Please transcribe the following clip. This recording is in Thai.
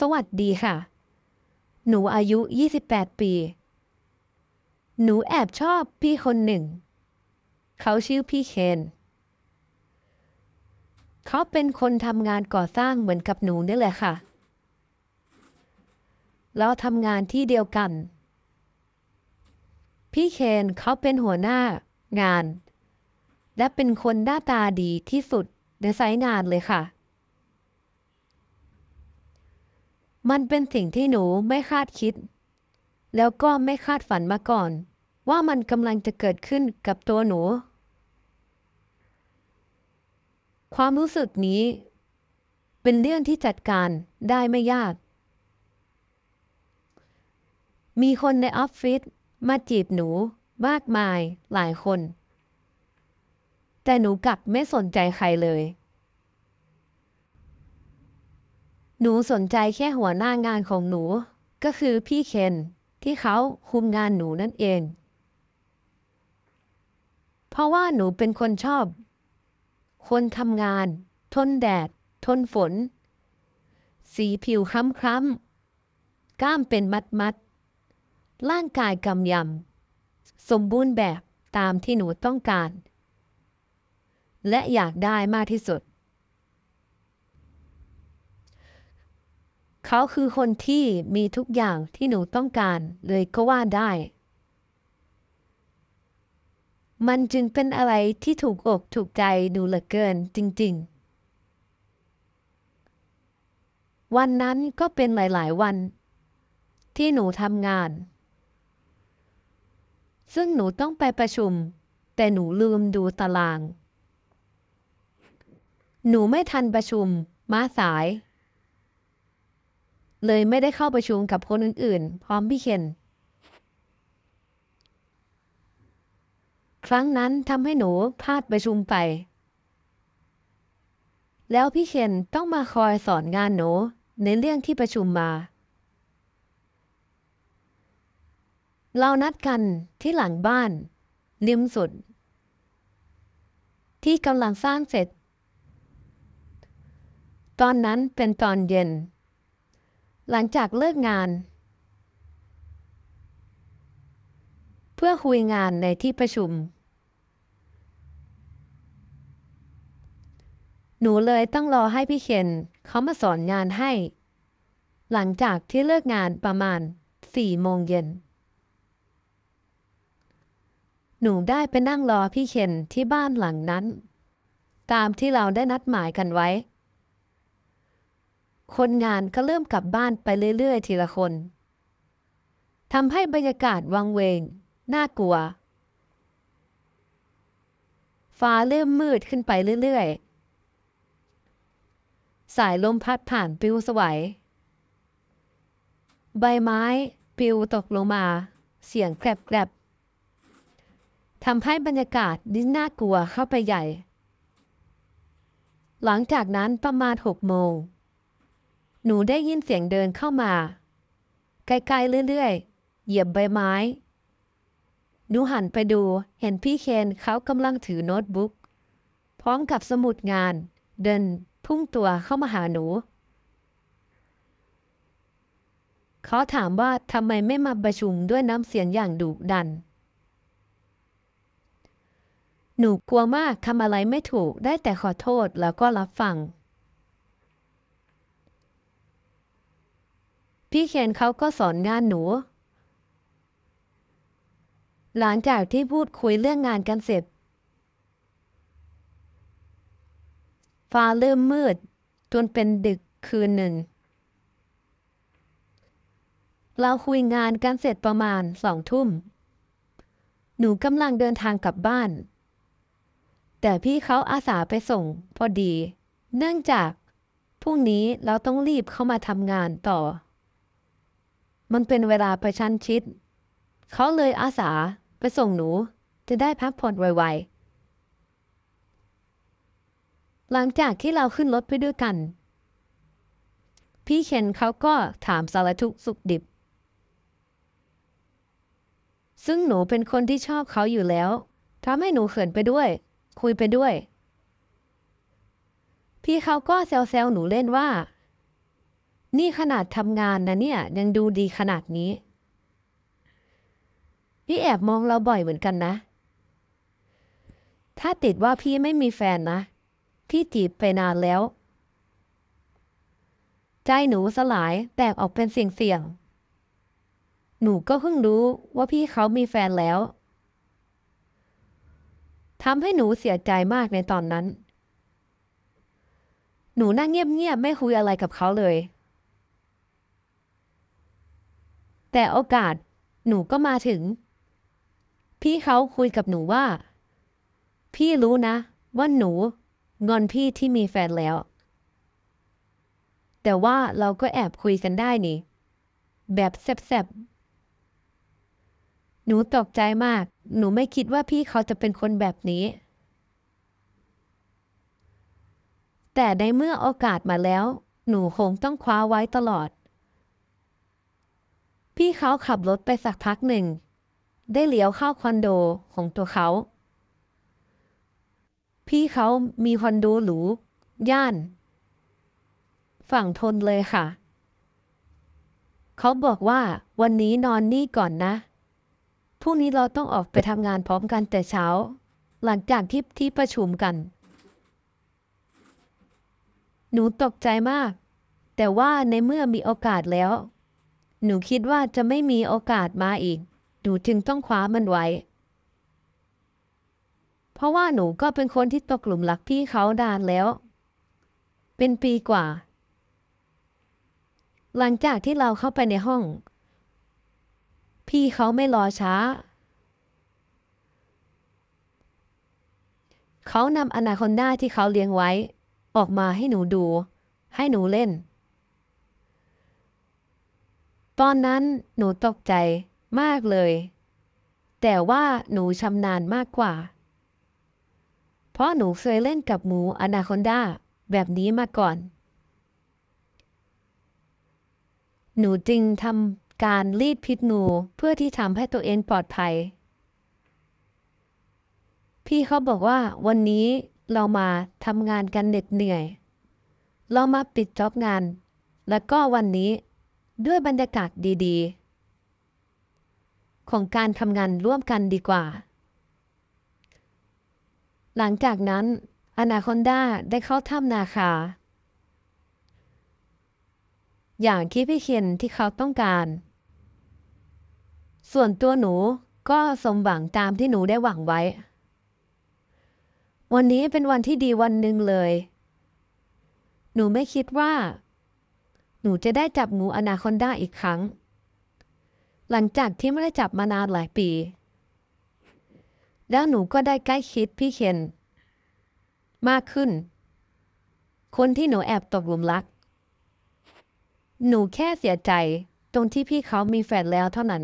สวัสดีค่ะ หนูอายุ 28 ปี หนูแอบชอบพี่คนหนึ่ง เขาชื่อพี่เคน เขาเป็นคนทำงานก่อสร้างเหมือนกับหนูนี่แหละค่ะเราทำงานที่เดียวกัน พี่เคนเขาเป็นหัวหน้างาน และเป็นคนหน้าตาดีที่สุดในไซต์งานเลยค่ะ มันเป็นสิ่งที่หนูไม่คาดคิด แล้วก็ไม่คาดฝันมาก่อน ว่ามันกำลังจะเกิดขึ้นกับตัวหนู ความรู้สึกนี้ เป็นเรื่องที่จัดการได้ไม่ยาก มีคนในออฟฟิศมาจีบหนูมากมายหลายคน แต่หนูกลับไม่สนใจใครเลย หนูสนใจแค่หัวหน้างานของหนู ก็คือพี่เคนที่เขาคุมงานหนูนั่นเอง เพราะว่าหนูเป็นคนชอบ คนทำงาน ทนแดด ทนฝน สีผิวคล้ำๆกล้ามเป็นมัดมัดๆร่างกายกำยำ สมบูรณ์แบบตามที่หนูต้องการ และอยากได้มากที่สุด เขาคือคนที่มีทุกอย่างที่หนูต้องการเลยก็ว่าได้ มันจึงเป็นอะไรที่ถูกอกถูกใจหนูเหลือเกินจริง ๆ วันนั้นก็เป็นหลาย ๆ วัน ที่หนูทำงาน ซึ่งหนูต้องไปประชุม แต่หนูลืมดูตาราง หนูไม่ทันประชุม มาสาย เลยไม่ได้เข้าประชุมกับคนอื่นๆ พร้อมพี่เคน ครั้งนั้นทำให้หนูพลาดประชุมไป แล้วพี่เคนต้องมาคอยสอนงานหนูในเรื่องที่ประชุมมา เรานัดกันที่หลังบ้านริมสุด ที่กำลังสร้างเสร็จ ตอนนั้นเป็นตอนเย็น หลังจากเลิกงาน เพื่อคุยงานในที่ประชุม หนูเลยต้องรอให้พี่เคนเขามาสอนงานให้ หลังจากที่เลิกงานประมาณสี่โมงเย็น หนูได้ไปนั่งรอพี่เคนที่บ้านหลังนั้น ตามที่เราได้นัดหมายกันไว้ คนงานก็เริ่มกลับบ้านไปเรื่อยๆ ทีละคนทำให้บรรยากาศวังเวง น่ากลัว ฟ้าเริ่มมืดขึ้นไปเรื่อยๆ สายลมพัดผ่านปิวสวัย ใบไม้ปลิวตกลงมา เสียงแกรบๆทำให้บรรยากาศยิ่งน่ากลัวเข้าไปใหญ่ หลังจากนั้นประมาณหกโมง หนูได้ยินเสียงเดินเข้ามา ไกลๆเรื่อยๆ เหยียบใบไม้ หนูหันไปดูเห็นพี่เคนเขากำลังถือโน้ตบุ๊ก พร้อมกับสมุดงาน เดินพุ่งตัวเข้ามาหาหนู เขาถามว่าทำไมไม่มาประชุมด้วยน้ำเสียงอย่างดุดัน หนูกลัวมากทำอะไรไม่ถูกได้แต่ขอโทษแล้วก็รับฟัง พี่เคนเขาก็สอนงานหนู หลังจากที่พูดคุยเรื่องงานกันเสร็จ ฟ้าเริ่มมืด จนเป็นดึกคืนหนึ่ง เราคุยงานกันเสร็จประมาณสองทุ่ม หนูกำลังเดินทางกลับบ้าน แต่พี่เขาอาสาไปส่งพอดี เนื่องจากพรุ่งนี้เราต้องรีบเข้ามาทำงานต่อ มันเป็นเวลาประชันชิด เขาเลยอาสาไปส่งหนูจะได้พักผ่อนไวๆ หลังจากที่เราขึ้นรถไปด้วยกัน พี่เคนเขาก็ถามสารทุกสุขดิบ ซึ่งหนูเป็นคนที่ชอบเขาอยู่แล้วทำให้หนูเขินไปด้วย คุยไปด้วย พี่เขาก็แซวๆหนูเล่นว่า นี่ขนาดทำงานนะเนี่ยยังดูดีขนาดนี้ พี่แอบมองเราบ่อยเหมือนกันนะ ถ้าติดว่าพี่ไม่มีแฟนนะ พี่จีบไปนานแล้ว ใจหนูสลายแตกออกเป็นเสียงๆ หนูก็เพิ่งรู้ว่าพี่เขามีแฟนแล้วทำให้หนูเสียใจมากในตอนนั้น หนูนั่งเงียบๆไม่คุยอะไรกับเขาเลย แต่โอกาสหนูก็มาถึง พี่เขาคุยกับหนูว่า พี่รู้นะ ว่าหนูงอนพี่ที่มีแฟนแล้ว แต่ว่าเราก็แอบคุยกันได้นี่ แบบแซบๆ หนูตกใจมาก หนูไม่คิดว่าพี่เขาจะเป็นคนแบบนี้ แต่ในเมื่อโอกาสมาแล้ว หนูคงต้องคว้าไว้ตลอด พี่เขาขับรถไปสักพักหนึ่ง ได้เลี้ยวเข้าคอนโดของตัวเขา พี่เขามีคอนโดหรู ย่าน ฝั่งทนเลยค่ะ เขาบอกว่าวันนี้นอนนี่ก่อนนะ พรุ่งนี้เราต้องออกไปทำงานพร้อมกันแต่เช้า หลังจากที่ที่ประชุมกัน หนูตกใจมาก แต่ว่าในเมื่อมีโอกาสแล้ว หนูคิดว่าจะไม่มีโอกาสมาอีก หนูจึงต้องคว้ามันไว้ เพราะว่าหนูก็เป็นคนที่ตกหลุมรักพี่เขาดานแล้ว เป็นปีกว่า หลังจากที่เราเข้าไปในห้อง พี่เขาไม่รอช้า เขานำอนาคอนดาที่เขาเลี้ยงไว้ ออกมาให้หนูดู ให้หนูเล่น ตอนนั้นหนูตกใจมากเลย แต่ว่าหนูชำนาญมากกว่า เพราะหนูเคยเล่นกับหมูอนาคอนดาแบบนี้มาก่อน หนูจึงทำการรีดพิษงูเพื่อที่ทำให้ตัวเองปลอดภัย พี่เขาบอกว่าวันนี้เรามาทำงานกันเหน็ดเหนื่อย เรามาปิดจ็อบงาน แล้วก็วันนี้ ด้วยบรรยากาศดีๆ ของการทำงานร่วมกันดีกว่า หลังจากนั้นอนาคอนดาได้เข้าถ้ำนาคา อย่างที่พี่เคนที่เขาต้องการ ส่วนตัวหนูก็สมหวังตามที่หนูได้หวังไว้ วันนี้เป็นวันที่ดีวันหนึ่งเลย หนูไม่คิดว่า นูจะได้จับงูอนาคอนดาอีกครั้ง หลังจากที่ไม่ได้จับมานานหลายปี แล้วหนูก็ได้ใกล้คิดพี่เคนมากขึ้น คนที่หนูแอบตกหลุมรัก หนูแค่เสียใจตรงที่พี่เขามีแฟนแล้วเท่านั้น